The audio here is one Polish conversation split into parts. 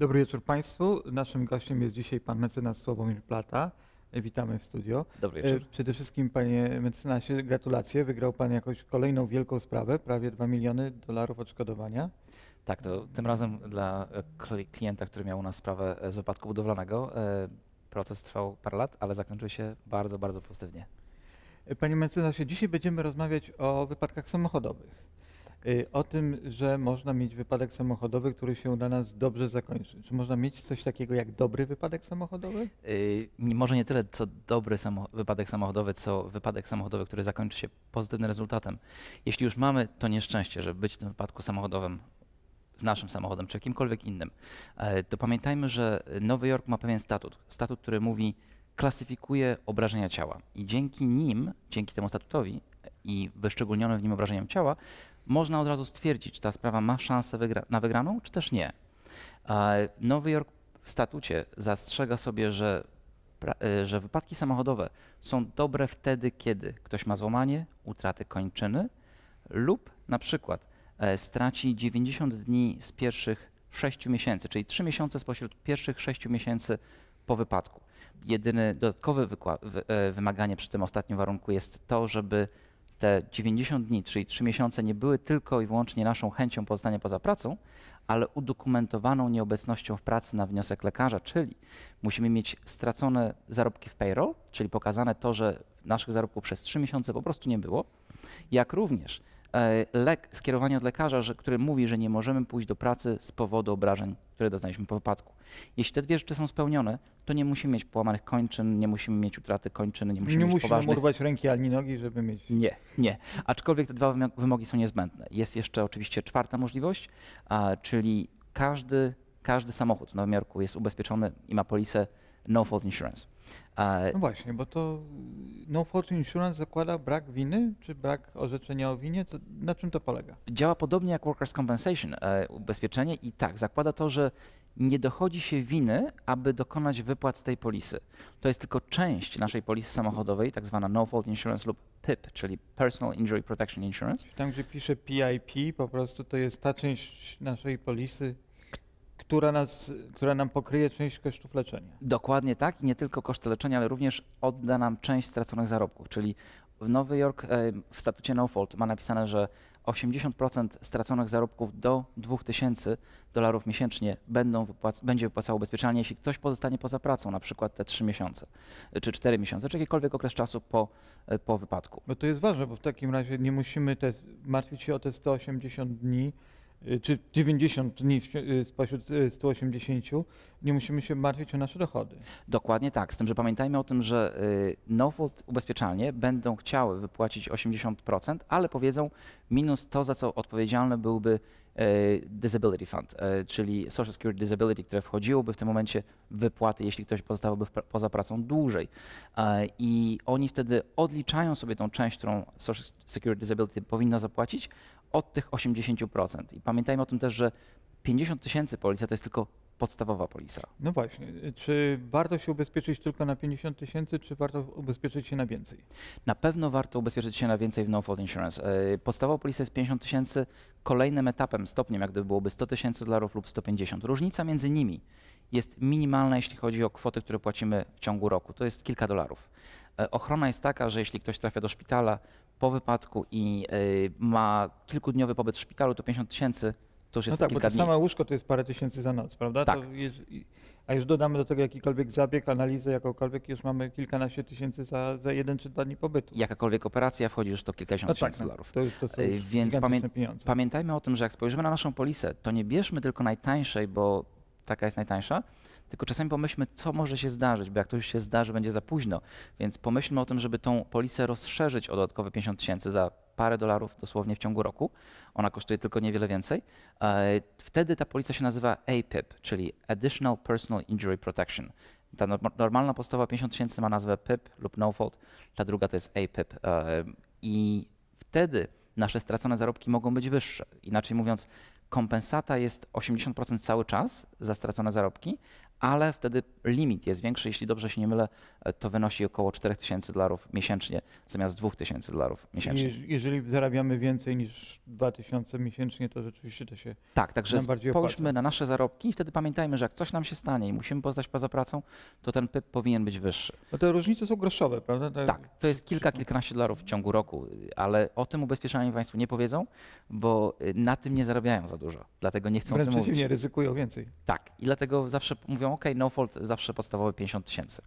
Dobry wieczór Państwu. Naszym gościem jest dzisiaj pan mecenas Sławomir Plata. Witamy w studio. Dobry wieczór. E, Przede wszystkim, panie mecenasie, gratulacje. Wygrał pan jakąś kolejną wielką sprawę, prawie 2 miliony dolarów odszkodowania. Tak, to tym razem dla e, kli- klienta, który miał u nas sprawę e, z wypadku budowlanego. Proces trwał parę lat, ale zakończył się bardzo, bardzo pozytywnie. Panie mecenasie, dzisiaj będziemy rozmawiać o wypadkach samochodowych. E, O tym, że można mieć wypadek samochodowy, który się dla nas dobrze zakończy. Czy można mieć coś takiego jak dobry wypadek samochodowy? Y, nie- Może nie tyle co dobry wypadek samochodowy, co wypadek samochodowy, który zakończy się pozytywnym rezultatem. Jeśli już mamy to nieszczęście, żeby być w tym wypadku samochodowym z naszym samochodem, czy jakimkolwiek innym, e, to pamiętajmy, że Nowy Jork ma pewien statut. Statut, który mówi, klasyfikuje obrażenia ciała. I dzięki nim, dzięki temu statutowi i wyszczególnionym w nim obrażeniom ciała, można od razu stwierdzić, czy ta sprawa ma szansę wygra- na wygraną, czy też nie. Nowy Jork w statucie zastrzega sobie, że, e, że wypadki samochodowe są dobre wtedy, kiedy ktoś ma złamanie, utratę kończyny lub na przykład e, straci 90 dni z pierwszych 6 miesięcy, czyli 3 miesiące spośród pierwszych 6 miesięcy po wypadku. Jedyne dodatkowe wymaganie przy tym ostatnim warunku jest to, żeby te 90 dni, czyli 3 miesiące, nie były tylko i wyłącznie naszą chęcią pozostania poza pracą, ale udokumentowaną nieobecnością w pracy na wniosek lekarza, czyli musimy mieć stracone zarobki w payroll, czyli pokazane to, że naszych zarobków przez 3 miesiące po prostu nie było, jak również lek, skierowanie od lekarza, że, który mówi, że nie możemy pójść do pracy z powodu obrażeń, które doznaliśmy po wypadku. Jeśli te dwie rzeczy są spełnione, to nie musimy mieć połamanych kończyn, nie musimy mieć utraty kończyny, nie musimy Nie mieć musi nam poważnych... urwać ręki ani nogi, żeby mieć... Nie, nie. Aczkolwiek te dwa wymo- wymogi są niezbędne. Jest jeszcze oczywiście czwarta możliwość, a, czyli każdy, każdy samochód w Nowym Jorku jest ubezpieczony i ma polisę no fault insurance. No właśnie, bo to no fault insurance zakłada brak winy, czy brak orzeczenia o winie? Co, na czym to polega? działa podobnie jak workers' compensation e, ubezpieczenie i tak, zakłada to, że nie dochodzi się winy, aby dokonać wypłat z tej polisy. To jest tylko część naszej polisy samochodowej, tak zwana no fault insurance lub PIP, czyli Personal Injury Protection Insurance. Tam, gdzie pisze PIP, po prostu to jest ta część naszej polisy, która, nas, która nam pokryje część kosztów leczenia. Dokładnie tak i nie tylko koszty leczenia, ale również odda nam część straconych zarobków, czyli w Nowy Jork e, w statucie No Fault ma napisane, że 80% straconych zarobków do 2000 dolarów miesięcznie będą wypłac- będzie wypłacało ubezpieczalnie, jeśli ktoś pozostanie poza pracą, na przykład te 3 miesiące, e, czy 4 miesiące, czy jakikolwiek okres czasu po, e, po wypadku. Bo to jest ważne, bo w takim razie nie musimy te, martwić się o te 180 dni, czy 90 dni y, spośród y, 180, nie musimy się martwić o nasze dochody. Dokładnie tak, z tym, że pamiętajmy o tym, że y, no fault ubezpieczalnie będą chciały wypłacić 80%, ale powiedzą minus to, za co odpowiedzialny byłby y, Disability Fund, y, czyli Social Security Disability, które wchodziłoby w tym momencie w wypłaty, jeśli ktoś pozostałby poza pracą dłużej. E, I oni wtedy odliczają sobie tą część, którą Social Security Disability powinno zapłacić od tych 80%. I pamiętajmy o tym też, że 50 tysięcy polisa to jest tylko podstawowa polisa. No właśnie, czy warto się ubezpieczyć tylko na 50 tysięcy, czy warto ubezpieczyć się na więcej? Na pewno warto ubezpieczyć się na więcej w No Fault Insurance. Yy, Podstawowa polisa jest 50 tysięcy, kolejnym etapem, stopniem, jak gdyby byłoby 100 tysięcy dolarów lub 150. Różnica między nimi jest minimalna, jeśli chodzi o kwoty, które płacimy w ciągu roku. To jest kilka dolarów. E, Ochrona jest taka, że jeśli ktoś trafia do szpitala po wypadku i yy, ma kilkudniowy pobyt w szpitalu, to 50 tysięcy to już No jest tak, bo kilka to dni. same łóżko to jest parę tysięcy za noc, prawda? Tak. I- a już dodamy do tego jakikolwiek zabieg, analizę jakąkolwiek, już mamy kilkanaście tysięcy za, za jeden czy dwa dni pobytu. Jakakolwiek operacja wchodzi już to kilkadziesiąt No tak, tysięcy no, dolarów. to, to są już Więc pamię- pieniądze. Pamiętajmy o tym, że jak spojrzymy na naszą polisę, to nie bierzmy tylko najtańszej, bo taka jest najtańsza, tylko czasami pomyślmy, co może się zdarzyć, bo jak to już się zdarzy, będzie za późno. Więc pomyślmy o tym, żeby tą polisę rozszerzyć o dodatkowe 50 tysięcy za parę dolarów dosłownie w ciągu roku. Ona kosztuje tylko niewiele więcej. E, Wtedy ta polisa się nazywa APIP, czyli Additional Personal Injury Protection. Ta norm- normalna podstawa 50 tysięcy ma nazwę PIP lub No Fault, ta druga to jest APIP. E, I wtedy nasze stracone zarobki mogą być wyższe. Inaczej mówiąc, kompensata jest 80% cały czas za stracone zarobki, ale wtedy limit jest większy, jeśli dobrze się nie mylę, e, to wynosi około 4000 dolarów miesięcznie zamiast 2000 dolarów miesięcznie. Jeż- Jeżeli zarabiamy więcej niż 2000 miesięcznie, to rzeczywiście to się Tak, także bardziej opłaca. spójrzmy na nasze zarobki i wtedy pamiętajmy, że jak coś nam się stanie i musimy poznać poza pracą, to ten PIP powinien być wyższy. Bo te różnice są groszowe, prawda? Tak, to jest kilka, kilkanaście dolarów w ciągu roku, ale o tym ubezpieczeni Państwu nie powiedzą, bo y, na tym nie zarabiają za dużo, dlatego nie chcą o Wręcz tym mówić. przeciwnie, ryzykują więcej. Tak, i dlatego zawsze mówią, ok, no fault, zawsze podstawowe 50 tysięcy.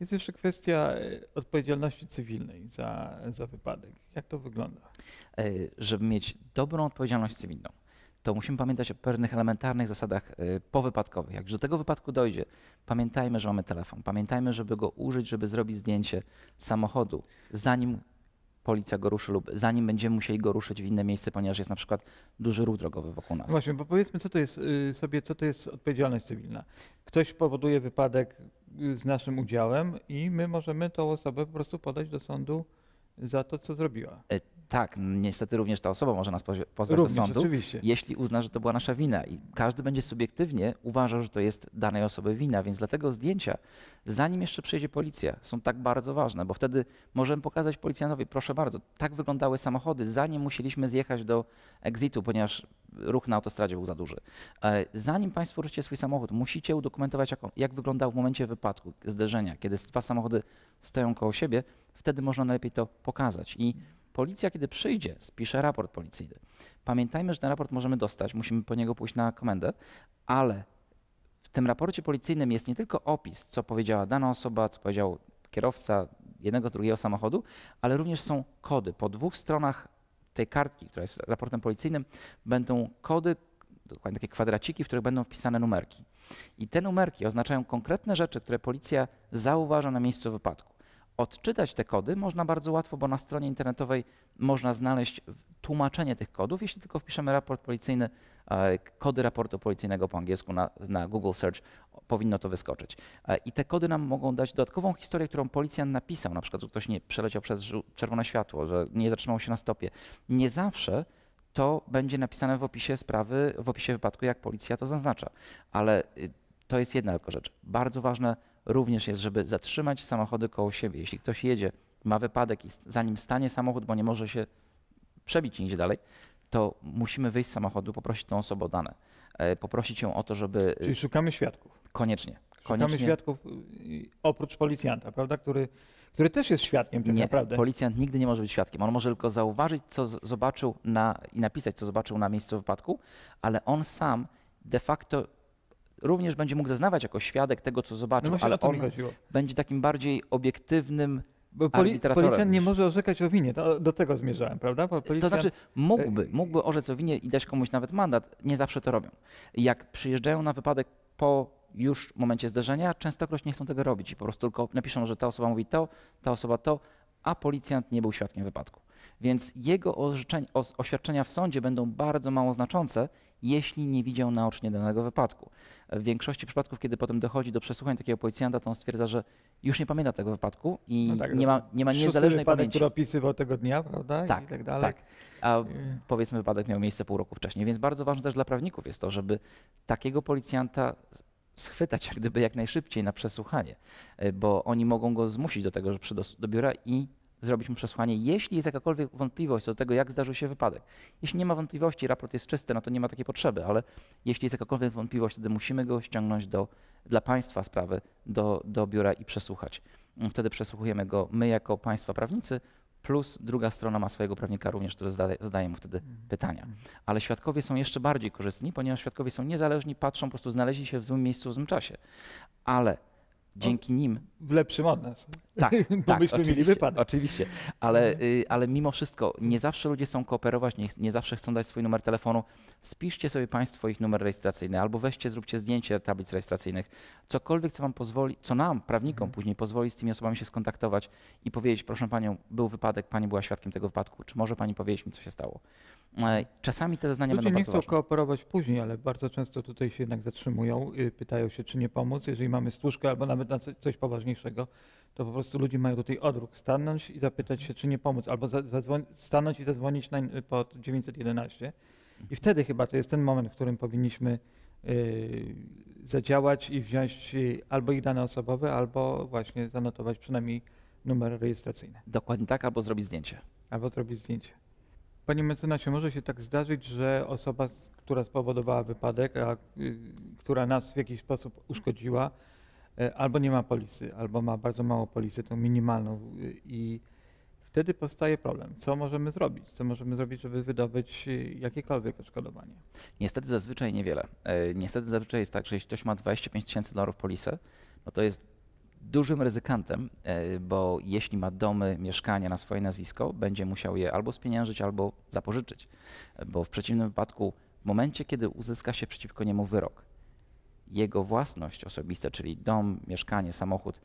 Jest jeszcze kwestia e, odpowiedzialności cywilnej za, za wypadek. Jak to wygląda? E, Żeby mieć dobrą odpowiedzialność cywilną, to musimy pamiętać o pewnych elementarnych zasadach e, powypadkowych. Jak do tego wypadku dojdzie, pamiętajmy, że mamy telefon, pamiętajmy, żeby go użyć, żeby zrobić zdjęcie samochodu, zanim policja go ruszy lub zanim będziemy musieli go ruszyć w inne miejsce, ponieważ jest na przykład duży ruch drogowy wokół nas. Właśnie, bo powiedzmy co to jest y, sobie, co to jest odpowiedzialność cywilna. Ktoś powoduje wypadek y, z naszym udziałem i my możemy tą osobę po prostu podać do sądu za to, co zrobiła. Tak, niestety również ta osoba może nas pozwać Również, do sądu, oczywiście. jeśli uzna, że to była nasza wina. I każdy będzie subiektywnie uważał, że to jest danej osoby wina, więc dlatego zdjęcia, zanim jeszcze przyjedzie policja, są tak bardzo ważne, bo wtedy możemy pokazać policjantowi, proszę bardzo, tak wyglądały samochody, zanim musieliśmy zjechać do exitu, ponieważ ruch na autostradzie był za duży. E, Zanim Państwo ruszycie swój samochód, musicie udokumentować, jak, on- jak wyglądał w momencie wypadku, zderzenia, kiedy dwa samochody stoją koło siebie, wtedy można najlepiej to pokazać. I policja, kiedy przyjdzie, spisze raport policyjny. Pamiętajmy, że ten raport możemy dostać, musimy po niego pójść na komendę, ale w tym raporcie policyjnym jest nie tylko opis, co powiedziała dana osoba, co powiedział kierowca jednego z drugiego samochodu, ale również są kody. Po dwóch stronach tej kartki, która jest raportem policyjnym, będą kody, dokładnie takie kwadraciki, w których będą wpisane numerki. I te numerki oznaczają konkretne rzeczy, które policja zauważa na miejscu wypadku. Odczytać te kody można bardzo łatwo, bo na stronie internetowej można znaleźć tłumaczenie tych kodów, jeśli tylko wpiszemy raport policyjny, e, kody raportu policyjnego po angielsku na, na Google Search, powinno to wyskoczyć. E, I te kody nam mogą dać dodatkową historię, którą policjant napisał, na przykład, że ktoś nie przeleciał przez czerwone światło, że nie zatrzymał się na stopie. Nie zawsze to będzie napisane w opisie sprawy, w opisie wypadku, jak policja to zaznacza. Ale y, to jest jedna tylko rzecz. Bardzo ważne również jest, żeby zatrzymać samochody koło siebie. Jeśli ktoś jedzie, ma wypadek i zanim stanie samochód, bo nie może się przebić nigdzie dalej, to musimy wyjść z samochodu, poprosić tą osobę o dane. E, Poprosić ją o to, żeby Czyli szukamy świadków. koniecznie, Szukamy koniecznie świadków y, oprócz policjanta, prawda? Który, który też jest świadkiem tak nie, naprawdę. policjant nigdy nie może być świadkiem. On może tylko zauważyć, co zobaczył na, i napisać, co zobaczył na miejscu wypadku, ale on sam de facto również będzie mógł zeznawać jako świadek tego, co No zobaczył, właśnie ale on będzie takim bardziej obiektywnym. Bo poli, policjant nie może orzekać o winie. To, do tego zmierzałem, prawda? Bo To policjant, znaczy, mógłby, e, mógłby orzec o winie i dać komuś nawet mandat. Nie zawsze to robią. Jak przyjeżdżają na wypadek po już momencie zdarzenia, częstokroć nie chcą tego robić i po prostu tylko napiszą, że ta osoba mówi to, ta osoba to, a policjant nie był świadkiem wypadku. Więc jego oświadczenia w sądzie będą bardzo mało znaczące, jeśli nie widział naocznie danego wypadku. W większości przypadków, kiedy potem dochodzi do przesłuchań takiego policjanta, to on stwierdza, że już nie pamięta tego wypadku i No tak, nie, ma, nie ma niezależnej wypadek, pamięci. który opisywał tego dnia, prawda? Tak, I tak dalej. tak. A powiedzmy wypadek miał miejsce pół roku wcześniej, więc bardzo ważne też dla prawników jest to, żeby takiego policjanta schwytać jak gdyby jak najszybciej na przesłuchanie, y, bo oni mogą go zmusić do tego, że przyjdą do biura i zrobić mu przesłuchanie, jeśli jest jakakolwiek wątpliwość co do tego, jak zdarzył się wypadek. Jeśli nie ma wątpliwości, raport jest czysty, no to nie ma takiej potrzeby, ale jeśli jest jakakolwiek wątpliwość, wtedy musimy go ściągnąć do, dla państwa sprawy do, do biura i przesłuchać. Mm, Wtedy przesłuchujemy go my jako państwa prawnicy, plus druga strona ma swojego prawnika również, który zadaje, zadaje mu wtedy pytania. Ale świadkowie są jeszcze bardziej korzystni, ponieważ świadkowie są niezależni, patrzą, po prostu znaleźli się w złym miejscu w złym czasie. Ale dzięki nim W lepszym od nas. tak, Bo tak, byśmy mieli oczywiście, wypadek. oczywiście. Ale, y, ale mimo wszystko nie zawsze ludzie chcą kooperować, nie, nie zawsze chcą dać swój numer telefonu. Spiszcie sobie Państwo ich numer rejestracyjny albo weźcie, zróbcie zdjęcie tablic rejestracyjnych. Cokolwiek, co Wam pozwoli, co nam, prawnikom, Mhm. później pozwoli z tymi osobami się skontaktować i powiedzieć, proszę Panią, był wypadek, Pani była świadkiem tego wypadku, czy może Pani powiedzieć mi, co się stało? E, Czasami te zeznania Ludzie będą nie chcą ważne. kooperować później, ale bardzo często tutaj się jednak zatrzymują, y, pytają się, czy nie pomóc. Jeżeli mamy stłuczkę albo nawet na co- coś poważniejszego, to po prostu ludzie mają tutaj odruch stanąć i zapytać się, czy nie pomóc, albo stanąć i zadzwonić na, pod 911 I wtedy chyba to jest ten moment, w którym powinniśmy y, zadziałać i wziąć y, albo ich dane osobowe, albo właśnie zanotować przynajmniej numer rejestracyjny, Dokładnie tak, albo zrobić zdjęcie. albo zrobić zdjęcie. Panie mecenasie, może się tak zdarzyć, że osoba, która spowodowała wypadek, a y, która nas w jakiś sposób uszkodziła, y, albo nie ma polisy, albo ma bardzo mało polisy, tą minimalną y, i wtedy powstaje problem. Co możemy zrobić? Co możemy zrobić, żeby wydobyć y, jakiekolwiek odszkodowanie? Niestety zazwyczaj niewiele. E, Niestety zazwyczaj jest tak, że jeśli ktoś ma 25 tysięcy dolarów polisy, no to jest dużym ryzykantem, e, bo jeśli ma domy, mieszkania na swoje nazwisko, będzie musiał je albo spieniężyć, albo zapożyczyć. Bo w przeciwnym wypadku, w momencie, kiedy uzyska się przeciwko niemu wyrok, jego własność osobista, czyli dom, mieszkanie, samochód,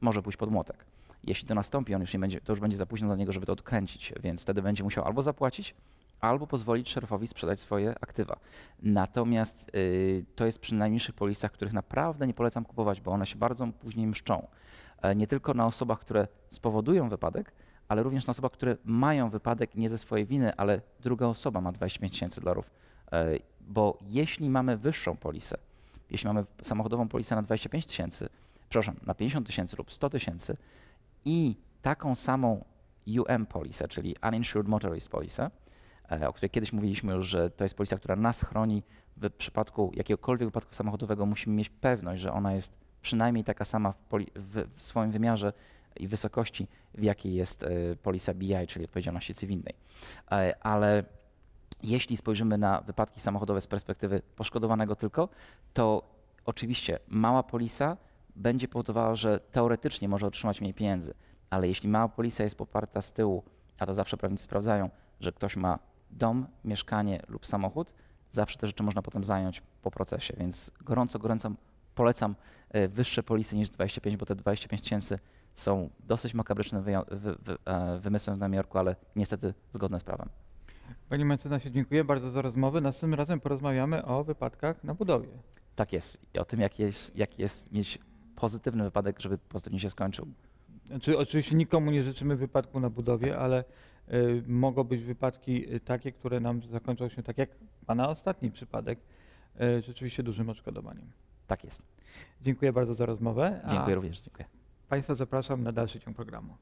może pójść pod młotek. Jeśli to nastąpi, on już nie będzie, to już będzie za późno dla niego, żeby to odkręcić, więc wtedy będzie musiał albo zapłacić, albo pozwolić szerfowi sprzedać swoje aktywa. Natomiast y, to jest przy najniższych polisach, których naprawdę nie polecam kupować, bo one się bardzo później mszczą. E, nie tylko na osobach, które spowodują wypadek, ale również na osobach, które mają wypadek nie ze swojej winy, ale druga osoba ma 25 tysięcy dolarów. E, bo jeśli mamy wyższą polisę, jeśli mamy samochodową polisę na 25 tysięcy, przepraszam, na 50 tysięcy lub 100 tysięcy i taką samą UM polisę, czyli Uninsured Motorist Polisę, o której kiedyś mówiliśmy już, że to jest polisa, która nas chroni w przypadku jakiegokolwiek wypadku samochodowego, musimy mieć pewność, że ona jest przynajmniej taka sama w, w, w swoim wymiarze i wysokości, w jakiej jest e, polisa BI, czyli odpowiedzialności cywilnej. E, Ale jeśli spojrzymy na wypadki samochodowe z perspektywy poszkodowanego tylko, to oczywiście mała polisa będzie powodowała, że teoretycznie może otrzymać mniej pieniędzy, ale jeśli mała polisa jest poparta z tyłu, a to zawsze prawnicy sprawdzają, że ktoś ma dom, mieszkanie lub samochód, zawsze te rzeczy można potem zająć po procesie, więc gorąco, gorąco polecam e, wyższe polisy niż 25, bo te 25 tysięcy są dosyć makabrycznym wyja- wy, wy, e, wymysłem w Nowym Jorku, ale niestety zgodne z prawem. Panie mecenasie, dziękuję bardzo za rozmowę. Następnym razem porozmawiamy o wypadkach na budowie. Tak jest. I o tym, jak jest, jak jest mieć pozytywny wypadek, żeby pozytywnie się skończył. Znaczy, oczywiście nikomu nie życzymy wypadku na budowie, ale mogą być wypadki y, takie, które nam zakończą się tak jak Pana ostatni przypadek, y, rzeczywiście dużym odszkodowaniem. Tak jest. Dziękuję bardzo za rozmowę. Dziękuję również. Dziękuję. Państwa zapraszam na dalszy ciąg programu.